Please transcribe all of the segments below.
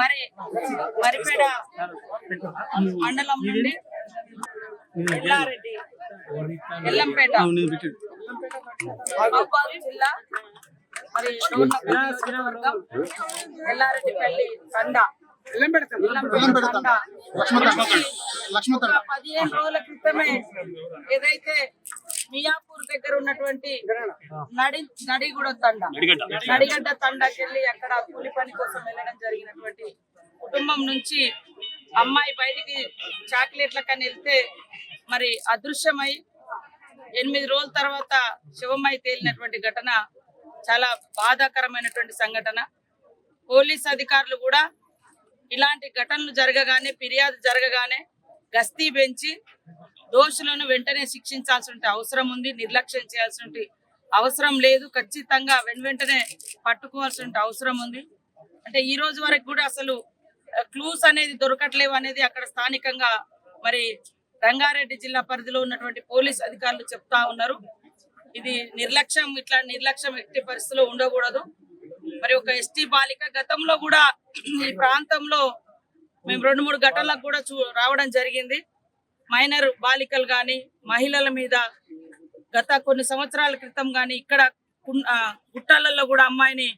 మరి మరిపేడ మండలం నుండి ఎల్లారెడ్డి ఎల్లంపేట. జిల్లా మరి ఎల్లారెడ్డిపల్లి తండ. పదిహేను రోజుల క్రితమే ఏదైతే మియాపూర్ దగ్గర ఉన్నటువంటి నడి నడిగూడ తండ నడిగడ్డ. తండకి వెళ్ళి అక్కడ కూలి పని కోసం వెళ్ళడం జరిగినటువంటి కుటుంబం నుంచి అమ్మాయి బయటికి చాక్లెట్ల కని వెళ్తే మరి అదృశ్యమై ఎనిమిది రోజుల తర్వాత శివమై తేలినటువంటి ఘటన చాలా బాధాకరమైనటువంటి సంఘటన. పోలీస్ అధికారులు కూడా ఇలాంటి ఘటనలు జరగగానే ఫిర్యాదు జరగగానే గస్తీ పెంచి దోషులను వెంటనే శిక్షించాల్సిన అవసరం ఉంది నిర్లక్ష్యం చేయాల్సిన అవసరం లేదు. ఖచ్చితంగా వెను వెంటనే పట్టుకోవాల్సిన అవసరం ఉంది. అంటే ఈ రోజు వరకు కూడా అసలు క్లూస్ అనేది దొరకట్లేవు అనేది అక్కడ స్థానికంగా మరి రంగారెడ్డి జిల్లా పరిధిలో ఉన్నటువంటి పోలీస్ అధికారులు చెప్తా ఉన్నారు. ఇది నిర్లక్ష్యం ఇట్లా నిర్లక్ష్యం ఎట్టి పరిస్థితిలో ఉండకూడదు. మరి ఒక ఎస్టీ బాలిక గతంలో కూడా ఈ ప్రాంతంలో మేము రెండు మూడు ఘటనలకు కూడా చూ రావడం జరిగింది. మైనర్ బాలికలు కానీ మహిళల మీద గత కొన్ని సంవత్సరాల క్రితం కానీ ఇక్కడ గుట్టాలలో కూడా అమ్మాయిని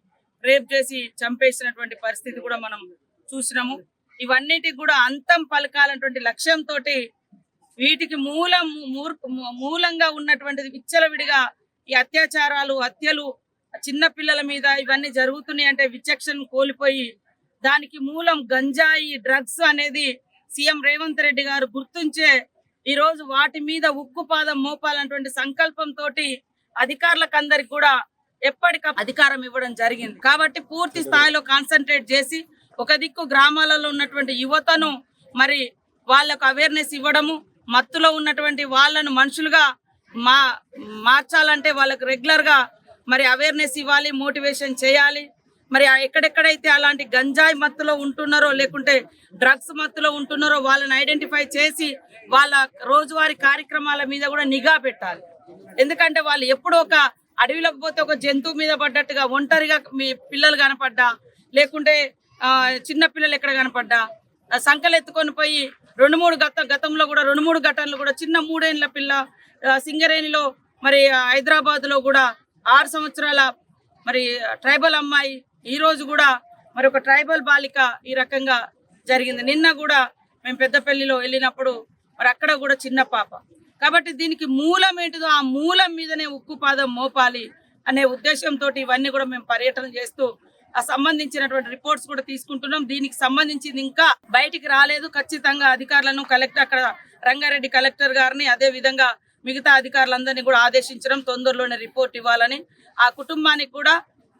రేప్ చేసి చంపేసినటువంటి పరిస్థితి కూడా మనం చూసినాము. ఇవన్నిటికి కూడా అంతం పలకాలన్నటువంటి లక్ష్యంతో వీటికి మూలం మూలంగా ఉన్నటువంటిది విచ్చలవిడిగా ఈ అత్యాచారాలు హత్యలు చిన్న పిల్లల మీద ఇవన్నీ జరుగుతున్నాయి అంటే విచక్షణ కోల్పోయి దానికి మూలం గంజాయి డ్రగ్స్ అనేది సీఎం రేవంత్ రెడ్డి గారు గుర్తుంచే ఈ రోజు వాటి మీద ఉక్కుపాదం మోపాలన్నటువంటి సంకల్పంతో అధికారులకు అందరికి కూడా ఎప్పటికప్పుడు అధికారం ఇవ్వడం జరిగింది. కాబట్టి పూర్తి స్థాయిలో కాన్సన్ట్రేట్ చేసి ఒక దిక్కు గ్రామాలలో ఉన్నటువంటి యువతను మరి వాళ్ళకు అవేర్నెస్ ఇవ్వడము మత్తులో ఉన్నటువంటి వాళ్ళను మనుషులుగా మా మార్చాలంటే వాళ్ళకు రెగ్యులర్గా మరి అవేర్నెస్ ఇవ్వాలి మోటివేషన్ చేయాలి. మరి ఎక్కడెక్కడైతే అలాంటి గంజాయి మత్తులో ఉంటున్నారో లేకుంటే డ్రగ్స్ మత్తులో ఉంటున్నారో వాళ్ళని ఐడెంటిఫై చేసి వాళ్ళ రోజువారీ కార్యక్రమాల మీద కూడా నిఘా పెట్టాలి. ఎందుకంటే వాళ్ళు ఎప్పుడో ఒక అడవిలోకి పోతే ఒక జంతువు మీద పడ్డట్టుగా ఒంటరిగా మీ పిల్లలు కనపడ్డా లేకుంటే చిన్న పిల్లలు ఎక్కడ కనపడ్డా ఆ, సంకలు ఎత్తుకొని పోయి రెండు మూడు గత గతంలో కూడా రెండు మూడు ఘటనలు కూడా చిన్న మూడేళ్ళ పిల్ల సింగరేణిలో మరి హైదరాబాద్లో కూడా ఆరు సంవత్సరాల మరి ట్రైబల్ అమ్మాయి ఈరోజు కూడా మరి ఒక ట్రైబల్ బాలిక ఈ రకంగా జరిగింది. నిన్న కూడా మేము పెద్దపల్లిలో వెళ్ళినప్పుడు మరి అక్కడ కూడా చిన్న పాప. కాబట్టి దీనికి మూలం ఏంటిదో ఆ మూలం మీదనే ఉక్కు పాదం మోపాలి అనే ఉద్దేశంతో ఇవన్నీ కూడా మేము పర్యటన చేస్తూ ఆ సంబంధించినటువంటి రిపోర్ట్స్ కూడా తీసుకుంటున్నాం. దీనికి సంబంధించింది ఇంకా బయటికి రాలేదు. ఖచ్చితంగా అధికారులను కలెక్టర్ అక్కడ రంగారెడ్డి కలెక్టర్ గారిని అదే విధంగా మిగతా అధికారులందరినీ కూడా ఆదేశించడం తొందరలోనే రిపోర్ట్ ఇవ్వాలని ఆ కుటుంబానికి కూడా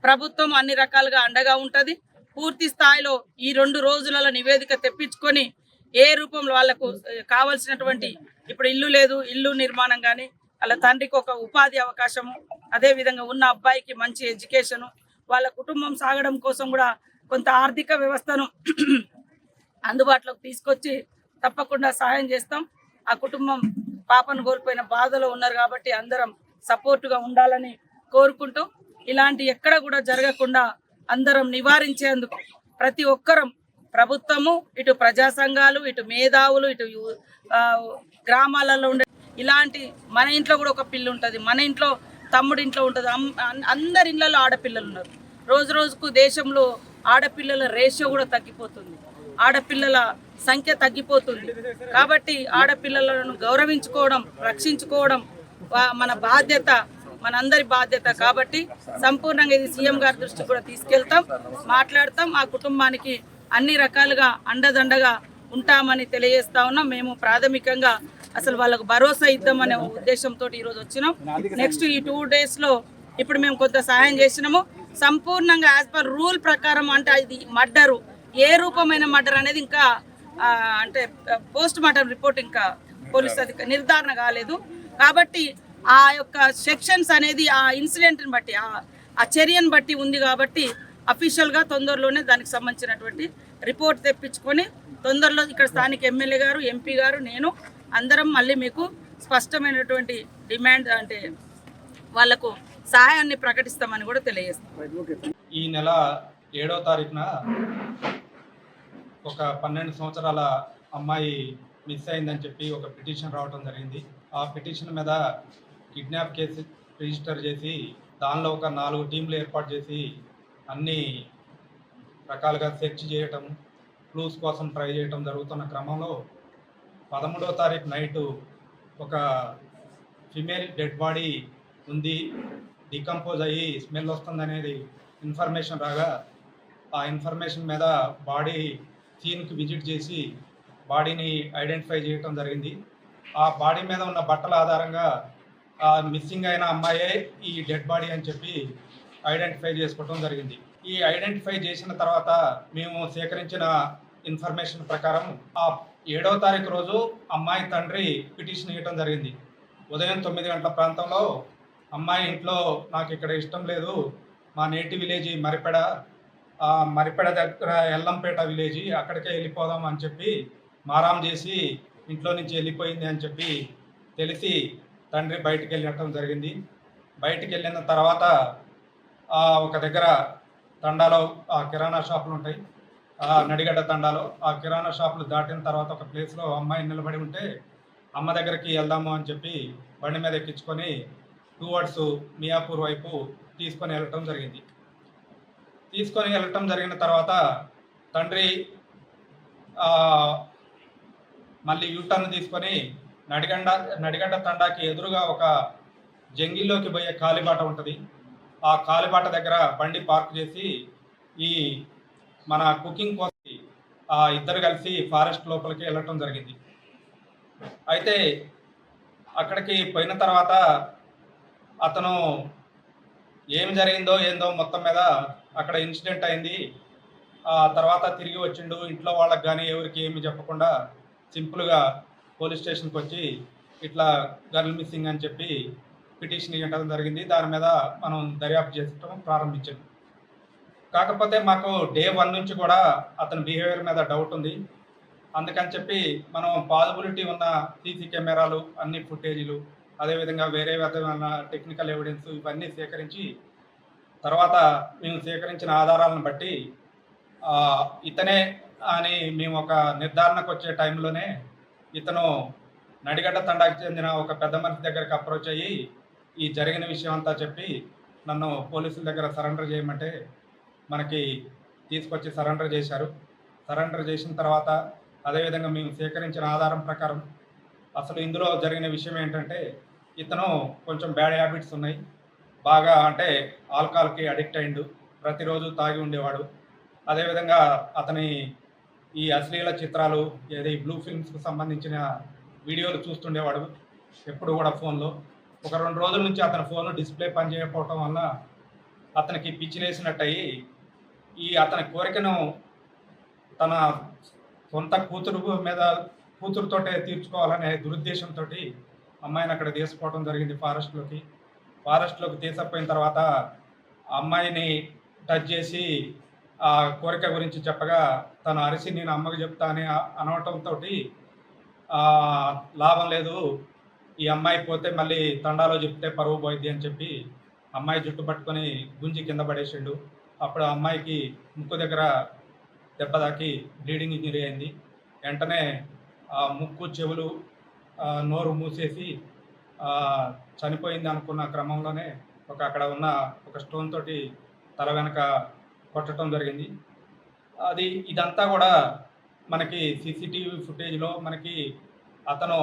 ప్రభుత్వం అన్ని రకాలుగా అండగా ఉంటుంది. పూర్తి స్థాయిలో ఈ రెండు రోజులలో నివేదిక తెప్పించుకొని ఏ రూపంలో వాళ్ళకు కావలసినటువంటి కావాల్సినటువంటి ఇప్పుడు ఇల్లు లేదు ఇల్లు నిర్మాణం కానీ వాళ్ళ తండ్రికి ఒక ఉపాధి అవకాశము అదే విధంగా ఉన్న అబ్బాయికి మంచి ఎడ్యుకేషన్ వాళ్ళ కుటుంబం సాగడం కోసం కూడా కొంత ఆర్థిక వ్యవస్థను అందుబాటులోకి తీసుకొచ్చి తప్పకుండా సహాయం చేస్తాం. ఆ కుటుంబం పాపను కోల్పోయిన బాధలో ఉన్నారు కాబట్టి అందరం సపోర్టుగా ఉండాలని కోరుకుంటూ ఇలాంటి ఎక్కడ కూడా జరగకుండా అందరం నివారించేందుకు ప్రతి ఒక్కరం ప్రభుత్వము ఇటు ప్రజా సంఘాలు ఇటు మేధావులు ఇటు గ్రామాలలో ఉండే ఇలాంటి మన ఇంట్లో కూడా ఒక పిల్లు ఉంటుంది. మన ఇంట్లో తమ్ముడి ఇంట్లో ఉంటుంది. అందరి ఇళ్ళలో ఆడపిల్లలు ఉన్నారు. రోజు రోజుకు దేశంలో ఆడపిల్లల రేషియో కూడా తగ్గిపోతుంది. ఆడపిల్లల సంఖ్య తగ్గిపోతుంది. కాబట్టి ఆడపిల్లలను గౌరవించుకోవడం రక్షించుకోవడం మన బాధ్యత మనందరి బాధ్యత. కాబట్టి సంపూర్ణంగా ఇది సీఎం గారి దృష్టి కూడా తీసుకెళ్తాం మాట్లాడతాం. ఆ కుటుంబానికి అన్ని రకాలుగా అండదండగా ఉంటామని తెలియజేస్తా ఉన్నాం. మేము ప్రాథమికంగా అసలు వాళ్ళకు భరోసా ఇద్దామనే ఉద్దేశంతో ఈరోజు వచ్చినాం. నెక్స్ట్ ఈ టూ డేస్లో ఇప్పుడు మేము కొంత సహాయం చేసినాము. సంపూర్ణంగా యాజ్ పర్ రూల్ ప్రకారం అంటే ఇది మర్డరు. ఏ రూపమైన మర్డర్ అనేది ఇంకా అంటే పోస్ట్ మార్టం రిపోర్ట్ ఇంకా పోలీస్ అధిక నిర్ధారణ కాలేదు. కాబట్టి ఆ యొక్క సెక్షన్స్ అనేది ఆ ఇన్సిడెంట్ని బట్టి ఆ- ఆ చర్యను బట్టి ఉంది కాబట్టి అఫీషియల్గా తొందరలోనే దానికి సంబంధించినటువంటి రిపోర్ట్ తెప్పించుకొని తొందరలో ఇక్కడ స్థానిక ఎమ్మెల్యే గారు ఎంపీ గారు నేను అందరం మళ్ళీ మీకు స్పష్టమైనటువంటి డిమాండ్ అంటే వాళ్ళకు సహాయాన్ని ప్రకటిస్తామని కూడా తెలియజేస్తాం. ఈ నెల ఏడో తారీఖున ఒక పన్నెండు సంవత్సరాల అమ్మాయి మిస్ అయిందని చెప్పి ఒక పిటిషన్ రావడం జరిగింది. ఆ పిటిషన్ మీద కిడ్నాప్ కేసు రిజిస్టర్ చేసి దానిలో ఒక నాలుగు టీంలు ఏర్పాటు చేసి అన్ని రకాలుగా సెర్చ్ చేయటం క్లూస్ కోసం ట్రై చేయటం జరుగుతున్న క్రమంలో పదమూడో తారీఖు నైటు ఒక ఫిమేల్ డెడ్ బాడీ ఉంది డికంపోజ్ అయ్యి స్మెల్ వస్తుందనేది ఇన్ఫర్మేషన్ రాగా ఆ ఇన్ఫర్మేషన్ మీద బాడీ సీన్కి విజిట్ చేసి బాడీని ఐడెంటిఫై చేయటం జరిగింది. ఆ బాడీ మీద ఉన్న బట్టల ఆధారంగా ఆ మిస్సింగ్ అయిన అమ్మాయే ఈ డెడ్ బాడీ అని చెప్పి ఐడెంటిఫై చేసుకోవటం జరిగింది. ఈ ఐడెంటిఫై చేసిన తర్వాత మేము సేకరించిన ఇన్ఫర్మేషన్ ప్రకారం ఆ ఏడవ తారీఖు రోజు అమ్మాయి తండ్రి పిటిషన్ ఇవ్వటం జరిగింది. ఉదయం తొమ్మిది గంటల ప్రాంతంలో అమ్మాయి ఇంట్లో నాకు ఇక్కడ ఇష్టం లేదు మా నేటి విలేజ్ మరిపెడ మరిపెడ దగ్గర ఎల్లంపేట విలేజ్ అక్కడికే వెళ్ళిపోదాం అని చెప్పి మారాం చేసి ఇంట్లో నుంచి వెళ్ళిపోయింది అని చెప్పి తెలిసి తండ్రి బయటికి వెళ్ళటం జరిగింది. బయటికి వెళ్ళిన తర్వాత ఒక దగ్గర తండాలో ఆ కిరాణా షాపులు ఉంటాయి. ఆ నడిగడ్డ తండాలో. ఆ కిరాణా షాపులు దాటిన తర్వాత ఒక ప్లేస్లో అమ్మాయి నిలబడి ఉంటే అమ్మ దగ్గరికి వెళ్దాము అని చెప్పి బండి మీద ఎక్కించుకొని టువర్డ్స్ మియాపూర్ వైపు తీసుకొని వెళ్ళటం జరిగింది. తీసుకొని వెళ్ళటం జరిగిన తర్వాత తండ్రి మళ్ళీ యూటర్న్ తీసుకొని నడిగండ నడిగండ తండాకి ఎదురుగా ఒక జంగిల్లోకి పోయే కాలిబాట ఉంటుంది. ఆ కాలిబాట దగ్గర బండి పార్క్ చేసి ఈ మన కుకింగ్ కోసం ఆ ఇద్దరు కలిసి ఫారెస్ట్ లోపలికి వెళ్ళటం జరిగింది. అయితే అక్కడికి పోయిన తర్వాత అతను ఏం జరిగిందో ఏందో మొత్తం మీద అక్కడ ఇన్సిడెంట్ అయింది. ఆ తర్వాత తిరిగి వచ్చిండు. ఇంట్లో వాళ్ళకి కానీ ఎవరికి ఏమి చెప్పకుండా సింపుల్గా పోలీస్ స్టేషన్కి వచ్చి ఇట్లా గర్ల్ మిస్సింగ్ అని చెప్పి పిటిషన్ ఇవ్వడం జరిగింది. దాని మీద మనం దర్యాప్తు చేయడం ప్రారంభించాం. కాకపోతే మాకు డే వన్ నుంచి కూడా అతని బిహేవియర్ మీద డౌట్ ఉంది. అందుకని చెప్పి మనం పాజిబిలిటీ ఉన్న సీసీ కెమెరాలు అన్ని ఫుటేజీలు అదేవిధంగా వేరే విధమైన టెక్నికల్ ఎవిడెన్స్ ఇవన్నీ సేకరించి తర్వాత మేము సేకరించిన ఆధారాలను బట్టి ఇతనే అని మేము ఒక నిర్ధారణకు వచ్చే టైంలోనే ఇతను నడిగడ్డ తండాకి చెందిన ఒక పెద్ద మనిషి దగ్గరికి అప్రోచ్ అయ్యి ఈ జరిగిన విషయం అంతా చెప్పి నన్ను పోలీసుల దగ్గర సరెండర్ చేయమంటే మనకి తీసుకొచ్చి సరెండర్ చేశారు. సరెండర్ చేసిన తర్వాత అదేవిధంగా మేము సేకరించిన ఆధారం ప్రకారం అసలు ఇందులో జరిగిన విషయం ఏంటంటే ఇతను కొంచెం బ్యాడ్ హ్యాబిట్స్ ఉన్నాయి. బాగా అంటే ఆల్కహాల్కి అడిక్ట్ అయిండు. ప్రతిరోజు తాగి ఉండేవాడు. అదేవిధంగా అతని ఈ అశ్లీల చిత్రాలు ఏది బ్లూ ఫిల్మ్స్కి సంబంధించిన వీడియోలు చూస్తుండేవాడు ఎప్పుడు కూడా ఫోన్లో ఒక రెండు రోజుల నుంచి అతని ఫోన్ డిస్ప్లే పనిచేయకపోవటం వల్ల అతనికి పిచ్చిలేసినట్టు అయ్యి ఈ అతని కోరికను తన సొంత కూతురు మీద కూతురుతోటే తీర్చుకోవాలనే దురుద్దేశంతో అమ్మాయిని అక్కడ తీసుకోవడం జరిగింది ఫారెస్ట్లోకి ఫారెస్ట్లోకి తీసుకుపోయిన తర్వాత ఆ అమ్మాయిని టచ్ చేసి ఆ కోరిక గురించి చెప్పగా తను అరిసి నేను అమ్మకు చెప్తా అని అనవటంతో లాభం లేదు. ఈ అమ్మాయి పోతే మళ్ళీ తండాలో చెప్తే పరువు పోయిద్ది అని చెప్పి అమ్మాయి జుట్టు పట్టుకొని గుంజి కింద పడేసిండు. అప్పుడు ఆ అమ్మాయికి ముక్కు దగ్గర దెబ్బ తాకి బ్లీడింగ్ ఇంజరీ అయింది. వెంటనే ఆ ముక్కు చెవులు నోరు మూసేసి చనిపోయింది అనుకున్న క్రమంలోనే ఒక అక్కడ ఉన్న ఒక స్టోన్ తోటి తల వెనక కొట్టడం జరిగింది. అది ఇదంతా కూడా మనకి సీసీటీవీ ఫుటేజ్లో మనకి అతను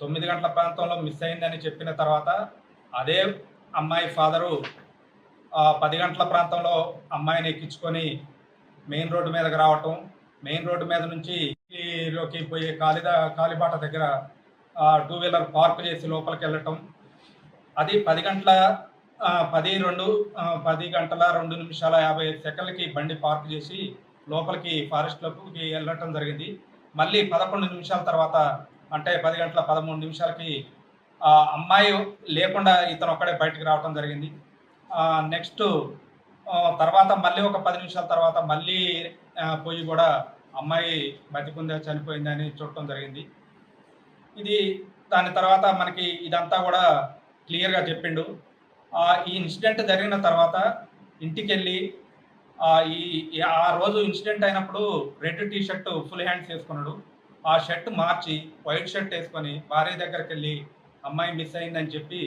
తొమ్మిది గంటల ప్రాంతంలో మిస్ అయిందని చెప్పిన తర్వాత అదే అమ్మాయి ఫాదరు పది గంటల ప్రాంతంలో అమ్మాయిని ఎక్కించుకొని మెయిన్ రోడ్డు మీదకి రావటం మెయిన్ రోడ్డు మీద నుంచి లోకి పోయే కాలిదా కాలిబాట దగ్గర టూ వీలర్ పార్క్ చేసి లోపలికి వెళ్ళటం అది పది గంటల పది రెండు పది గంటల రెండు నిమిషాల యాభై ఐదు సెకండ్లకి బండి పార్క్ చేసి లోపలికి ఫారెస్ట్లోకి వెళ్ళటం జరిగింది. మళ్ళీ పదకొండు నిమిషాల తర్వాత అంటే పది గంటల పదమూడు నిమిషాలకి అమ్మాయి లేకుండా ఇతను ఒక్కడే బయటకు రావటం జరిగింది. నెక్స్ట్ తర్వాత మళ్ళీ ఒక పది నిమిషాల తర్వాత మళ్ళీ పోయి కూడా అమ్మాయి బతికుందా చనిపోయిందని చూడటం జరిగింది. ఇది దాని తర్వాత మనకి ఇదంతా కూడా క్లియర్గా చెప్పిండు. ఈ ఇన్సిడెంట్ జరిగిన తర్వాత ఇంటికి వెళ్ళి ఈ ఆ రోజు ఇన్సిడెంట్ అయినప్పుడు red T shirt full hands వేసుకున్నాడు. ఆ షర్ట్ మార్చి వైట్ షర్ట్ వేసుకొని భార్య దగ్గరికి వెళ్ళి అమ్మాయి మిస్ అయిందని చెప్పి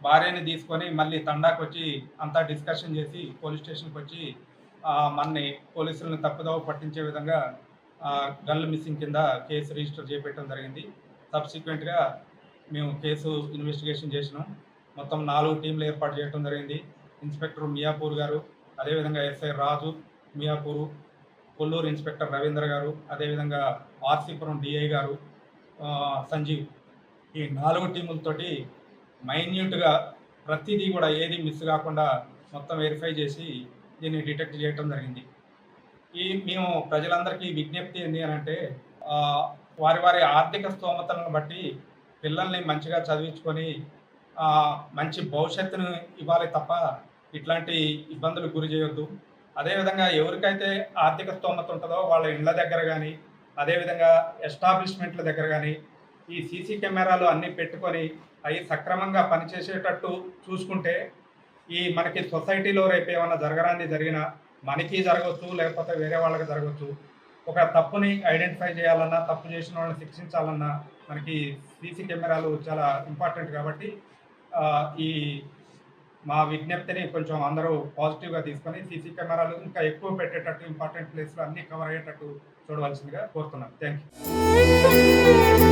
భార్యని తీసుకొని మళ్ళీ తండాకు వచ్చి అంతా డిస్కషన్ చేసి పోలీస్ స్టేషన్కి వచ్చి ఆ, మన్ని పోలీసులను తప్పుదోవ పట్టించే విధంగా గల్ గన్లు మిస్సింగ్ కింద కేసు రిజిస్టర్ చేపట్టడం జరిగింది. సబ్సిక్వెంట్గా మేము కేసు ఇన్వెస్టిగేషన్ చేసినాం. మొత్తం నాలుగు టీంలు ఏర్పాటు చేయడం జరిగింది. ఇన్స్పెక్టర్ మియాపూర్ గారు అదేవిధంగా ఎస్ఐ రాజు మియాపూరు కొల్లూరు ఇన్స్పెక్టర్ రవీంద్ర గారు అదేవిధంగా ఆర్సీపురం డిఐ గారు సంజీవ్. ఈ నాలుగు టీములతోటి మైన్యూట్గా ప్రతిదీ కూడా ఏది మిస్ కాకుండా మొత్తం వెరిఫై చేసి దీన్ని డిటెక్ట్ చేయటం జరిగింది. ఈ మేము ప్రజలందరికీ విజ్ఞప్తి ఏంటి అని అంటే వారి వారి ఆర్థిక స్తోమతలను బట్టి పిల్లల్ని మంచిగా చదివించుకొని మంచి భవిష్యత్తును ఇవ్వాలి తప్ప ఇట్లాంటి ఇబ్బందులు గురి చేయొద్దు. అదేవిధంగా ఎవరికైతే ఆర్థిక స్తోమత ఉంటుందో వాళ్ళ ఇళ్ళ దగ్గర కానీ అదేవిధంగా ఎస్టాబ్లిష్మెంట్ల దగ్గర కానీ ఈ సీసీ కెమెరాలు అన్నీ పెట్టుకొని అవి సక్రమంగా పనిచేసేటట్టు చూసుకుంటే ఈ మనకి సొసైటీలో రేపు ఏమైనా జరగరాన్ని జరిగినా మనకి జరగవచ్చు లేకపోతే వేరే వాళ్ళకి జరగవచ్చు ఒక తప్పుని ఐడెంటిఫై చేయాలన్నా తప్పు చేసిన వాళ్ళని శిక్షించాలన్నా మనకి సీసీ కెమెరాలు చాలా ఇంపార్టెంట్ కాబట్టి ఈ మా విజ్ఞప్తిని కొంచెం అందరూ పాజిటివ్గా తీసుకొని సీసీ కెమెరాలు ఇంకా ఎక్కువ పెట్టేటట్టు ఇంపార్టెంట్ ప్లేస్లు అన్ని కవర్ అయ్యేటట్టు చూడవలసిందిగా కోరుతున్నాను థ్యాంక్ యూ